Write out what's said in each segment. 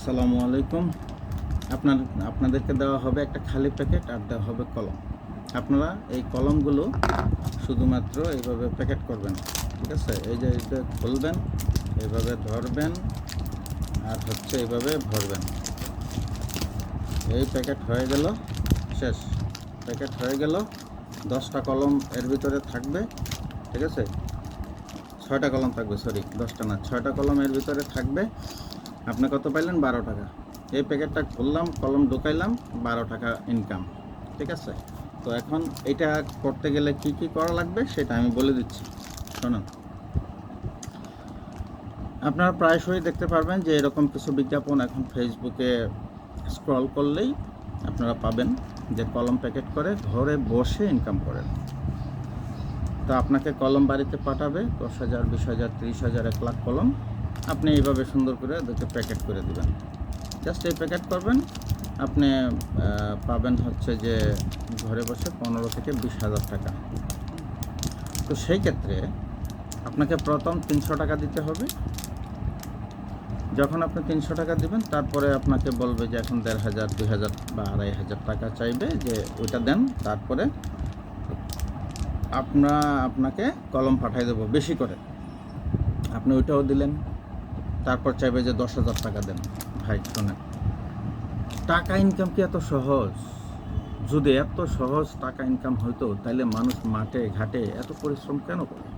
আসসালামু আলাইকুম। আপনার, আপনাদেরকে দেওয়া হবে একটা খালি প্যাকেট আর দেওয়া হবে কলম। আপনারা এই কলমগুলো শুধুমাত্র এইভাবে প্যাকেট করবেন, ঠিক আছে? এই যে এইটা খুলবেন, এইভাবে ধরবেন আর হচ্ছে এইভাবে ভরবেন। এই প্যাকেট হয়ে গেল, শেষ। প্যাকেট হয়ে গেল, দশটা কলম এর ভিতরে থাকবে, ঠিক আছে? ছয়টা কলম থাকবে, সরি, দশটা না, ছয়টা কলম এর ভিতরে থাকবে। আপনি কত পাইলেন? বারো টাকা। এই প্যাকেটটা খুললাম, কলম ঢুকাইলাম, বারো টাকা ইনকাম ঠিক আছে? তো এখন এটা করতে গেলে কি কি করা লাগবে সেটা আমি বলে দিচ্ছি। শোনুন। আপনারা প্রায়শই দেখতে পারবেন যে এরকম কিছু বিজ্ঞাপন এখন ফেসবুকে স্ক্রল করলেই আপনারা পাবেন যে কলম প্যাকেট করে ঘরে বসে ইনকাম করেন। তো আপনাকে কলম বাড়িতে পাঠাবে দশ হাজার, বিশ হাজার, তিরিশ হাজার, এক লাখ কলম। আপনি এইভাবে সুন্দর করে ওদেরকে প্যাকেট করে দেবেন। জাস্ট এই প্যাকেট করবেন, আপনি পাবেন হচ্ছে যে ঘরে বসে পনেরো থেকে বিশ হাজার টাকা। তো সেই ক্ষেত্রে আপনাকে প্রথম তিনশো টাকা দিতে হবে। যখন আপনি তিনশো টাকা দিবেন, তারপরে আপনাকে বলবে যে এখন দেড় হাজার, দুই হাজার বা আড়াই হাজার টাকা চাইবে যে ওইটা দেন, তারপরে আপনা, আপনাকে কলম পাঠাই দেবো বেশি করে। আপনি ওইটাও দিলেন। তারপর চাইবে যে দশ হাজার টাকা দেন। ভাই, শোনেন। টাকা ইনকাম কি এত সহজ? যদি এত সহজ টাকা ইনকাম হইতো তাহলে মানুষ মাঠে, ঘাটে এত পরিশ্রম কেন করে?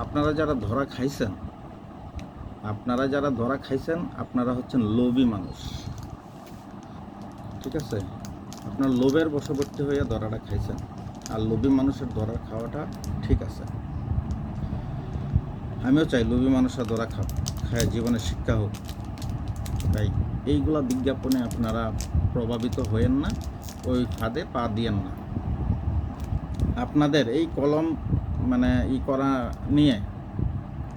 আপনারা যারা ধরা খাইছেন, আপনারা যারা ধরা খাইছেন, আপনারা হচ্ছেন লোভী মানুষ। ঠিক আছে? আপনার লোভের বশবর্তী হয়ে ধরাটা খাইছেন। আর লোভী মানুষের ধরা খাওয়াটা ঠিক আছে। আমিও চাই লোভী মানুষের ধরা খাও খায় জীবনে শিক্ষা হোক। তাই এইগুলা বিজ্ঞাপনে আপনারা প্রভাবিত হয়েন না, ওই ফাঁদে পা দিয়েন না। আপনাদের এই কলম মানে ই করা নিয়ে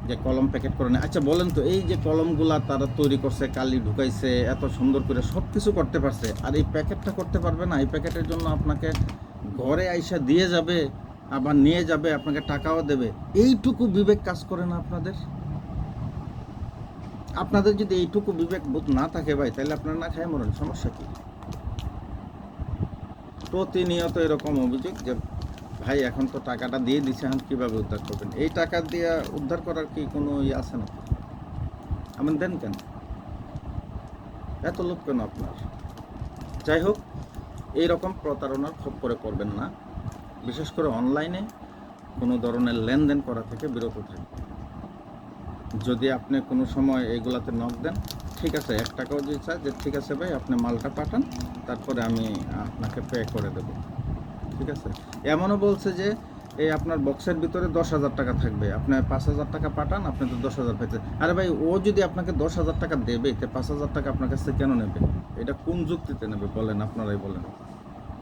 যে কলম প্যাকেট করে নেয় আচ্ছা বলেন তো, এই যে কলমগুলা তারা তৈরি করছে, কালি ঢুকাইছে, এত সুন্দর করে সব কিছু করতে পারছে, আর এই প্যাকেটটা করতে পারবে না, এই প্যাকেটের জন্য আপনাকে ঘরে আইসা দিয়ে যাবে আবার নিয়ে যাবে, আপনাকে টাকাও দেবে। এইটুকু বিবেক কাজ করে না আপনাদের? আপনাদের যদি এইটুকু বিবেক বোধ না থাকে ভাই, তাহলে আপনারা না খায় মরেন, সমস্যা কি? প্রতিনিয়ত এরকম অভিযোগ যে, ভাই, এখন তো টাকাটা দিয়ে দিছে, এখন কীভাবে উদ্ধার করবেন? এই টাকা দিয়ে উদ্ধার করার কি কোনো ইয়ে আছে না আমার দেন কেন? এত লোক কেন আপনার? যাই হোক এই রকম প্রতারণার করে করবেন না। বিশেষ করে অনলাইনে কোনো ধরনের লেনদেন করা থেকে বিরত থাকবেন যদি আপনি কোনো সময় এইগুলাতে নক দেন, ঠিক আছে, এক টাকাও যদি চায় যে ঠিক আছে ভাই, আপনি মালটা পাঠান, তারপরে আমি আপনাকে পে করে দেবো। ঠিক আছে? এমনও বলছে যে, এই আপনার বক্সের ভিতরে দশ হাজার টাকা থাকবে। আপনি পাঁচ হাজার টাকা পাঠান, আপনি তো দশ হাজার পেতে। আরে ভাই, ও যদি আপনাকে দশ হাজার টাকা দেবে, তো পাঁচ হাজার টাকা আপনার কাছ কেন নেবে? এটা কোন যুক্তিতে নেবে বলেন, আপনারাই বলেন।